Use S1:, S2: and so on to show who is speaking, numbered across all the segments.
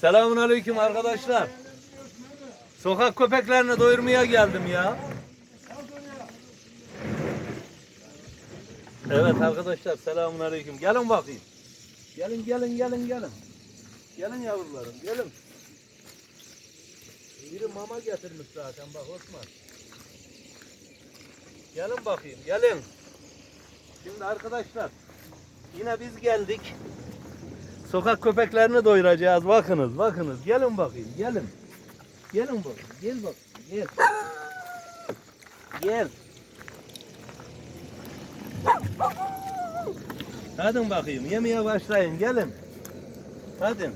S1: Selamun aleyküm arkadaşlar. Sokak köpeklerini doyurmaya geldim ya. Evet arkadaşlar selamun aleyküm. Gelin bakayım. Gelin gelin gelin gelin. Gelin yavrularım gelin. Biri mama getirmiş zaten bak Osman. Gelin bakayım gelin. Şimdi arkadaşlar yine biz geldik. Sokak köpeklerini doyuracağız. Bakınız, bakınız. Gelin bakayım, gelin. Gelin bakayım, gel bak, gel. Gel. Hadi bakayım, yemeye başlayın, gelin. Hadi.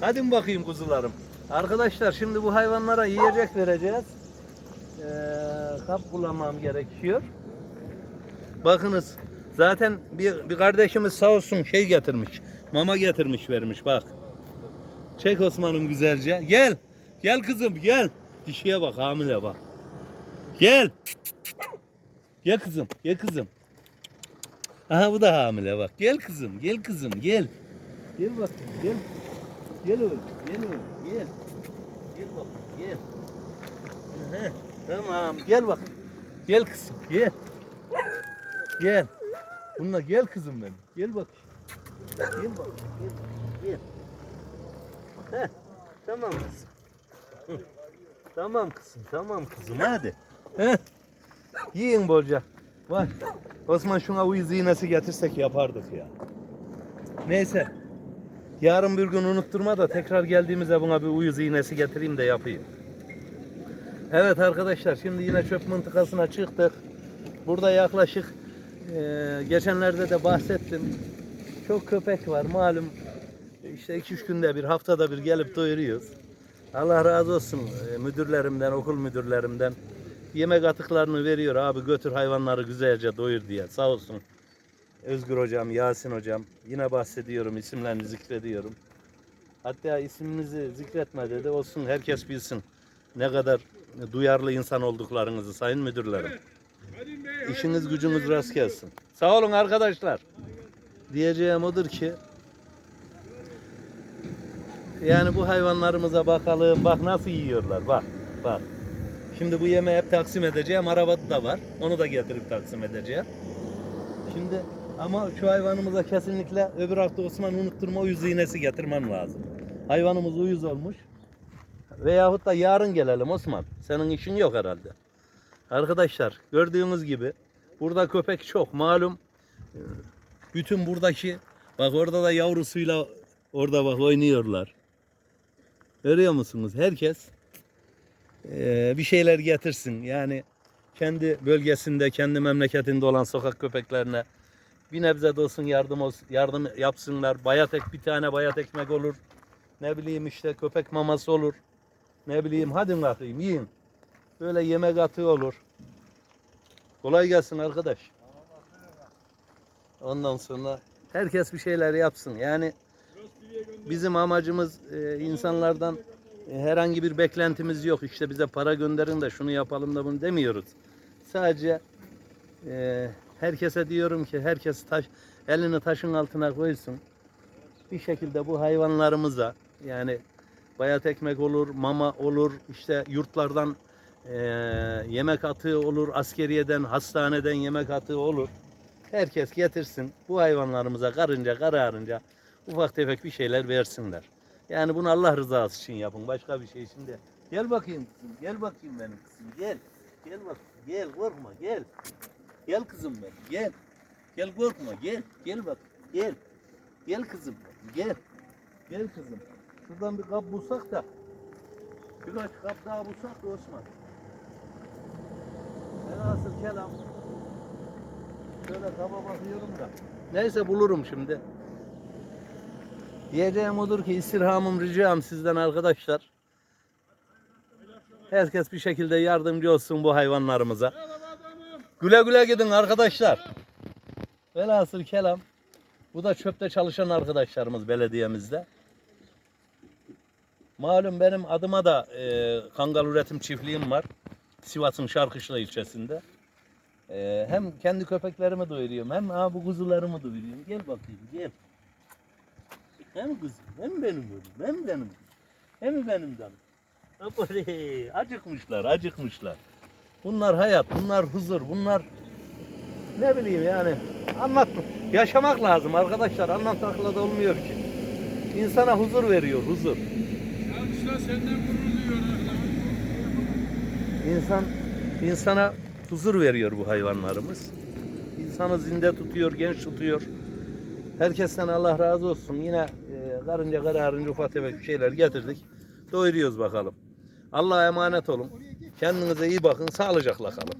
S1: Hadi bakayım kuzularım. Arkadaşlar şimdi bu hayvanlara yiyecek vereceğiz. Ee, kap bulamam gerekiyor. Bakınız zaten bir, bir kardeşimiz sağ olsun şey getirmiş. Mama getirmiş vermiş bak. Çek Osman'ım güzelce. Gel. Gel kızım gel. Dişiye bak hamile bak. Gel. Gel kızım. Gel kızım. Aha bu da hamile bak. Gel kızım. Gel kızım. Gel. Gel bak. Gel. Gel oğlum. Gel oğlum. Gel. Gel bak. Gel. Aha, Tamam. Gel bak. Gel kızım. Gel. Gel. Bununla gel kızım benim. Gel bak. Gel bak. Gel. bak, Gel. Heh, tamam kızım. Hı. Tamam kızım. Tamam kızım. Hadi. Heh. Yiyin bolca. Var. Osman şuna uyuz iğnesi getirsek yapardık ya. Neyse. Yarın bir gün unutturma da tekrar geldiğimizde buna bir uyuz iğnesi getireyim de yapayım. Evet arkadaşlar şimdi yine çöp mıntıkasına çıktık. Burada yaklaşık eee, geçenlerde de bahsettim. Çok köpek var malum. İşte iki üç günde bir haftada bir gelip doyuruyoruz. Allah razı olsun eee, müdürlerimden, okul müdürlerimden. Yemek atıklarını veriyor abi götür hayvanları güzelce doyur diye sağ olsun. Özgür hocam, Yasin hocam. Yine bahsediyorum, isimlerini zikrediyorum. Hatta isminizi zikretme dedi. Olsun herkes bilsin ne kadar duyarlı insan olduklarınızı sayın müdürlerim. İşiniz gücünüz rast gelsin. Sağ olun arkadaşlar. Diyeceğim odur ki yani bu hayvanlarımıza bakalım. Bak nasıl yiyorlar. Bak. Bak. Şimdi bu yemeği hep taksim edeceğim. Arabada da var. Onu da getirip taksim edeceğim. Şimdi ama şu hayvanımıza kesinlikle öbür hafta Osman unutturma uyuz iğnesi getirmen lazım. Hayvanımız uyuz olmuş. Veyahut da yarın gelelim Osman. Senin işin yok herhalde. Arkadaşlar gördüğünüz gibi burada köpek çok malum. Bütün buradaki bak orada da yavrusuyla orada bak oynuyorlar. Görüyor musunuz? Herkes eee, bir şeyler getirsin. Yani kendi bölgesinde, kendi memleketinde olan sokak köpeklerine bir nebze de olsun yardım olsun, yardım yapsınlar. Bayat ek bir tane bayat ekmek olur. Ne bileyim işte köpek maması olur. Ne bileyim hadi bakayım yiyin. Böyle yemek atığı olur. Kolay gelsin arkadaş. Ondan sonra herkes bir şeyler yapsın. Yani bizim amacımız e, insanlardan e, herhangi bir beklentimiz yok. İşte bize para gönderin de şunu yapalım da bunu demiyoruz. Sadece e, herkese diyorum ki herkes taş, elini taşın altına koysun. Bir şekilde bu hayvanlarımıza yani bayat ekmek olur, mama olur, işte yurtlardan e, yemek atığı olur, askeriyeden, hastaneden yemek atığı olur. Herkes getirsin bu hayvanlarımıza karınca kararınca ufak tefek bir şeyler versinler. Yani bunu Allah rızası için yapın. Başka bir şey için de. Gel bakayım kızım. Gel bakayım benim kızım. Gel. Gel bak. Gel korkma. Gel. Gel kızım benim. Gel. Gel korkma. Gel. Gel bak. Gel. Gel kızım. Gel. Gel kızım. Şuradan bir kap bulsak da. Birkaç kap daha bulsak da Osman. Velhasıl kelam. Şöyle kaba bakıyorum da. Neyse bulurum şimdi. Diyeceğim odur ki istirhamım ricam sizden arkadaşlar. Herkes bir şekilde yardımcı olsun bu hayvanlarımıza. Güle güle gidin arkadaşlar. Velhasıl kelam. Bu da çöpte çalışan arkadaşlarımız belediyemizde. Malum benim adıma da e, kangal üretim çiftliğim var. Sivas'ın Şarkışla ilçesinde. Ee, hem kendi köpeklerimi doyuruyorum hem ha, bu kuzularımı doyuruyorum. Gel bakayım gel. Hem kızım hem benim oğlum hem benim. Hem benim canım. Acıkmışlar acıkmışlar. Bunlar hayat, bunlar huzur, bunlar ne bileyim yani anlat yaşamak lazım arkadaşlar anlatmakla da olmuyor ki. İnsana huzur veriyor huzur.
S2: Alkışlar senden gurur.
S1: İnsan insana huzur veriyor bu hayvanlarımız. İnsanı zinde tutuyor, genç tutuyor. Herkesten Allah razı olsun. Yine e, karınca kararınca ufak tefek şeyler getirdik. Doyuruyoruz bakalım. Allah'a emanet olun. Kendinize iyi bakın. Sağlıcakla kalın.